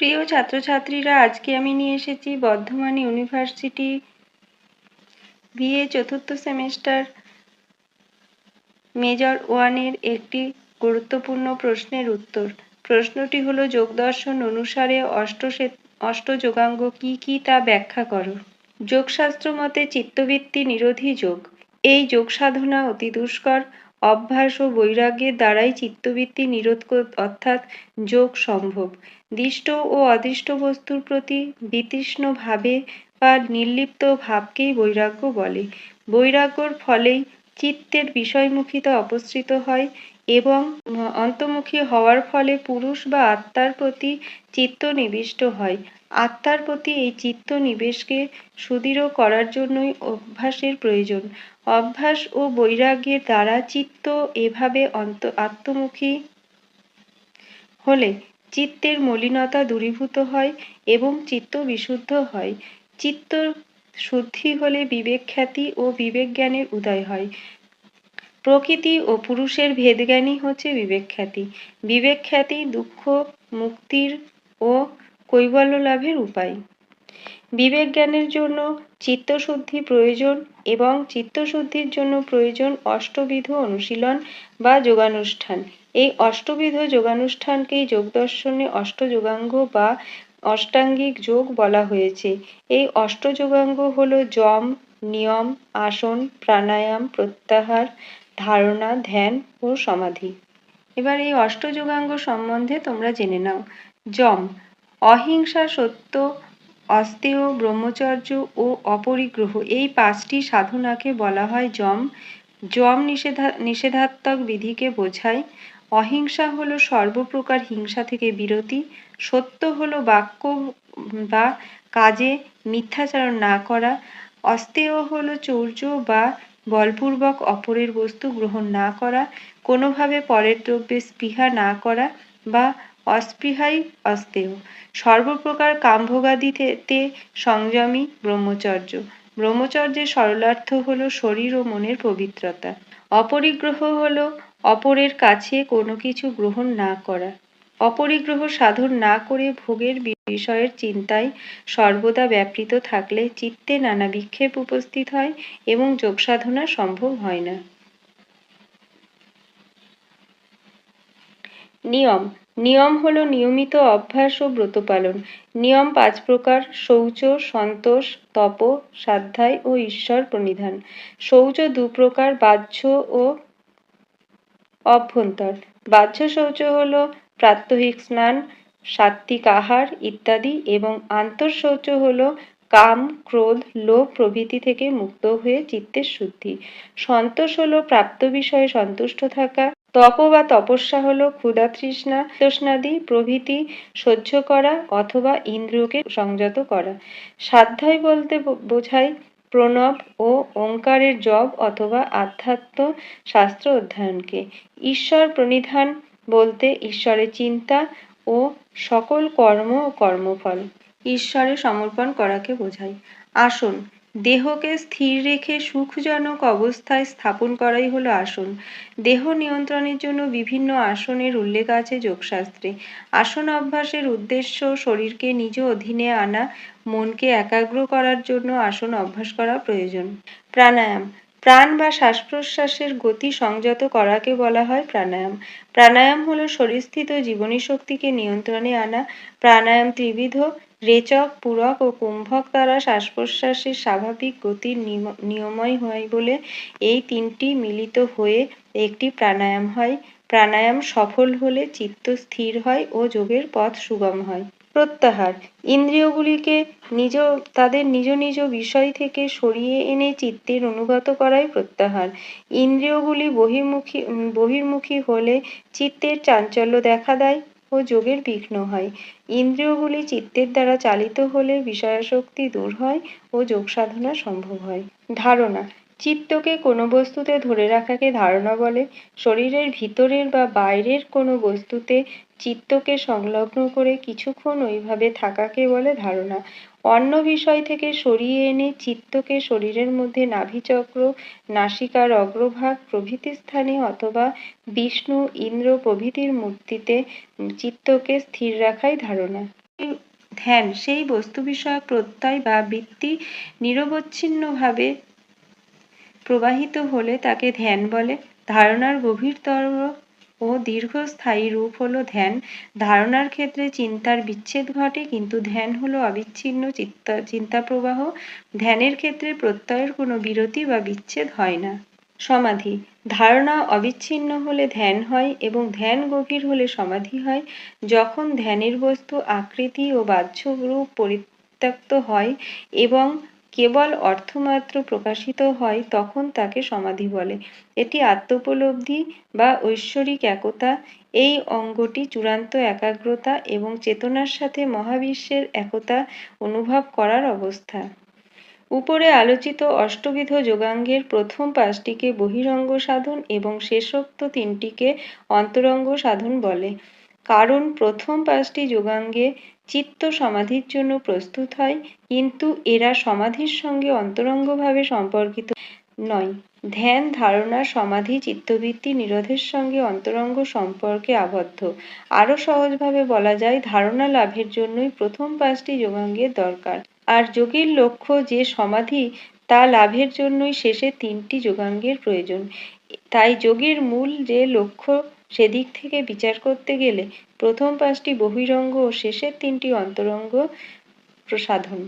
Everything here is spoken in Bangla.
প্রিয় ছাত্রছাত্রীরা, আজকে আমি নিয়ে এসেছি বর্ধমান ইউনিভার্সিটি বিএ চতুর্থ সেমেস্টার মেজর ওয়ানের একটি গুরুত্বপূর্ণ প্রশ্নের উত্তর। প্রশ্নটি হলো, যোগদর্শন অনুসারে অষ্ট অষ্টযোগাঙ্গ কি কি তা ব্যাখ্যা করো। যোগশাস্ত্র মতে, চিত্তবৃত্তি নিরোধী যোগ। এই যোগ সাধনা অতি দুষ্কর অভ্যাস ও বৈরাগ্যের দ্বারাই চিত্তবৃত্তি নিরোধ অর্থাৎ যোগ সম্ভব। দৃষ্ট ও অদৃষ্ট বস্তুর প্রতি বিতৃষ্ণ ভাবে বা নির্লিপ্ত ভাবকেই বৈরাগ্য বলে। বৈরাগ্যর ফলেই চিত্তের বিষয়মুখিতা অপসৃত হয় এবং অন্তর্মুখী হওয়ার ফলে পুরুষ বা আত্মার প্রতি চিত্ত নিবিষ্ট হয়। আত্মার প্রতি এই চিত্ত নিবেশকে সুদৃঢ় করার জন্যই অভ্যাসের প্রয়োজন। অভ্যাস ও বৈরাগ্যের দ্বারা চিত্ত এভাবে অন্ত, আত্মমুখী হলে চিত্তের মলিনতা দূরীভূত হয় এবং চিত্ত বিশুদ্ধ হয়। চিত্ত শুদ্ধি হলে বিবেক খ্যাতি ও বিবেক জ্ঞানের উদয় হয়। প্রকৃতি ও পুরুষের ভেদজ্ঞানই হচ্ছে বিবেক খ্যাতি বিবেক খ্যাতি দুঃখ, মুক্তির ও কৈবল্য লাভের উপায়। বিবেক জ্ঞানের জন্য চিত্তশুদ্ধি প্রয়োজন এবং চিত্তশুদ্ধির জন্য প্রয়োজন অষ্টবিধ অনুশীলন বা যোগানুষ্ঠান। এই অষ্টবিধ যোগানুষ্ঠানকেই যোগদর্শনে অষ্টযোগাঙ্গ বা অষ্টাঙ্গিক যোগ বলা হয়েছে। এই অষ্টযোগাঙ্গ হল যম নিয়ম, আসন, প্রাণায়াম, প্রত্যাহার ধারণা, ধ্যান ও সমাধি। এবার এই অষ্টযোগাঙ্গ সম্বন্ধে তোমরা জেনে নাও। যম, অহিংসা সত্য অস্তেয় ব্রহ্মচর্য ও অপরিগ্রহ এই পাঁচটি সাধনাকে বলা হয় যম। যম নিষেধা, নিষেধাত্মক বিধিকে বোঝায়, অহিংসা হলো সর্বপ্রকার হিংসা থেকে বিরতি, সত্য হলো বাক্য বা কাজে মিথ্যাচারণ না করা অস্তেয় হলো চৌর্য বা বলপূর্বক অপরের বস্তু গ্রহণ না করা, কোনোভাবে পরের দ্রব্যে স্পৃহা না করা বা অস্পৃহাই অস্তেয় সর্বপ্রকার কামভোগাদিতে সংযমী ব্রহ্মচর্য। ব্রহ্মচর্যের সরলার্থ হল শরীর ও মনের পবিত্রতা। অপরিগ্রহ হল অপরের কাছে কোনো কিছু গ্রহণ না করা। অপরিগ্রহ সাধন না করে ভোগের বিষয়ের চিন্তায় সর্বদা ব্যাপৃত থাকলে চিত্তে নানা বিক্ষেপ উপস্থিত হয় এবং যোগ সাধনা সম্ভব হয় না। নিয়ম। নিয়ম হলো নিয়মিত অভ্যাস ও ব্রত পালন। নিয়ম পাঁচ প্রকার শৌচ, সন্তোষ, তপ, সাধ্যায় ও ঈশ্বর প্রণিধান। শৌচ দু প্রকার বাহ্য ও অভ্যন্তর। বাহ্য শৌচ হল প্রাত্যহিক স্নান, সাত্ত্বিক আহার ইত্যাদি এবং আন্তঃশৌচ হল কাম, ক্রোধ, লোভ প্রভৃতি থেকে মুক্ত হয়ে চিত্তের শুদ্ধি। সন্তোষ হল প্রাপ্ত বিষয়ে সন্তুষ্ট থাকা। তপ বা তপস্যা হল ক্ষুধা তৃষ্ণা, তৃষ্ণাদি প্রভৃতি সহ্য করা অথবা ইন্দ্রিয়কে সংযত করা। সাধ্যায় বলতে বোঝায় প্রণব ও ওঙ্কারের জপ অথবা আধ্যাত্ম শাস্ত্র অধ্যয়নকে। ঈশ্বর প্রণিধান বলতে ঈশ্বরের চিন্তা ও সকল কর্ম ও কর্মফল। ঈশ্বরে সমর্পণ করাকে বোঝায়। আসন, দেহকে স্থির রেখে সুখজনক অবস্থায় স্থাপন করাই হলো আসন। দেহ নিয়ন্ত্রণের জন্য বিভিন্ন আসনের উল্লেখ আছে যোগশাস্ত্রে। আসন অভ্যাসের উদ্দেশ্য শরীরকে নিজ অধীনে আনা, মনকে একাগ্র করার জন্য আসন অভ্যাস করা প্রয়োজন। প্রাণায়াম প্রাণ বা শ্বাস প্রশ্বাসের গতি সংযত করাকে বলা হয় প্রাণায়াম। প্রাণায়াম হলো শরীরস্থিত জীবনী শক্তিকে নিয়ন্ত্রণে আনা প্রাণায়াম ত্রিবিধ, রেচক, পূরক ও কুম্ভক দ্বারা শ্বাস প্রশ্বাসের স্বাভাবিক গতির নিয়মই হয় বলে এই তিনটি মিলিত হয়ে একটি প্রাণায়াম হয়। প্রাণায়াম সফল হলে চিত্ত স্থির হয় ও যোগের পথ সুগম হয়। প্রত্যাহার। ইন্দ্রিয়গুলিকে নিজ, তাদের নিজ নিজ বিষয় থেকে সরিয়ে এনে চিত্তের অনুগত করাই প্রত্যাহার। ইন্দ্রিয়গুলি বহির্মুখী বহির্মুখী হলে চিত্তের চাঞ্চল্য দেখা দেয় ও যোগের বিঘ্ন হয়। ইন্দ্রিয়গুলি চিত্তের দ্বারা চালিত হলে বিষয়াসক্তি দূর হয় ও যোগ সাধনা সম্ভব হয়। ধারণা চিত্তকে কোনো বস্তুতে ধরে রাখাকে ধারণা বলে। শরীরের ভিতরের বা বাইরের কোনো বস্তুতে চিত্তকে সংলগ্ন করে কিছুক্ষণ ওইভাবে থাকাকে বলে ধারণা। অন্য বিষয় থেকে সরিয়ে এনে চিত্তকে শরীরের মধ্যে নাভিচক্র, নাসিকার অগ্রভাগ প্রভৃতি স্থানে অথবা বিষ্ণু, ইন্দ্র প্রভৃতির মূর্তিতে চিত্তকে স্থির রাখাই ধারণা। ধ্যান, সেই বস্তু বিষয়ক প্রত্যয় বা বৃত্তি নিরবচ্ছিন্নভাবে প্রবাহিত হলে তাকে ধ্যান বলে। ধারণার গভীরতর ও দীর্ঘস্থায়ী রূপ হলো ধ্যান। ধারণার ক্ষেত্রে চিন্তার বিচ্ছেদ ঘটে, কিন্তু ধ্যান হলো অবিচ্ছিন্ন চিত্তা চিন্তা প্রবাহ ধ্যানের ক্ষেত্রে প্রত্যয়ের কোনো বিরতি বা বিচ্ছেদ হয় না। সমাধি। ধারণা অবিচ্ছিন্ন হলে ধ্যান হয় এবং ধ্যান গভীর হলে সমাধি হয়। যখন ধ্যানের বস্তু আকৃতি ও বাহ্য রূপ পরিত্যক্ত হয় এবং কেবল অর্থমাত্র প্রকাশিত হয় তখন তাকে সমাধি বলে। এটি আত্মোপলব্ধি বা ঐশ্বরিক একতা, এই অঙ্গটি চূড়ান্ত একাগ্রতা এবং চেতনার সাথে মহাবিশ্বের একতা অনুভব করার অবস্থা। উপরে আলোচিত অষ্টবিধ যোগাঙ্গের প্রথম পাঁচটিকে বহিরঙ্গ সাধন এবং শেষোক্ত তিনটিকে অন্তরঙ্গ সাধন বলে। কারণ প্রথম পাঁচটি যোগাঙ্গে চিত্ত সমাধির জন্য প্রস্তুত হয়, কিন্তু এরা সমাধির সঙ্গে অন্তরঙ্গভাবে সম্পর্কিত নয়। ধ্যান, ধারণা, সমাধি, চিত্তবৃত্তি নিরোধের সঙ্গে অন্তরঙ্গ সম্পর্কে আবদ্ধ। আরও সহজভাবে বলা যায়, ধারণা লাভের জন্যই প্রথম পাঁচটি যোগাঙ্গের দরকার। আর যোগীর লক্ষ্য যে সমাধি তা লাভের জন্যই শেষে তিনটি যোগাঙ্গের প্রয়োজন। তাই যোগের মূল যে লক্ষ্য, সেদিক থেকে বিচার করতে গেলে প্রথম পাঁচটি বহিরঙ্গ ও শেষের তিনটি অন্তরঙ্গ প্রসাধন।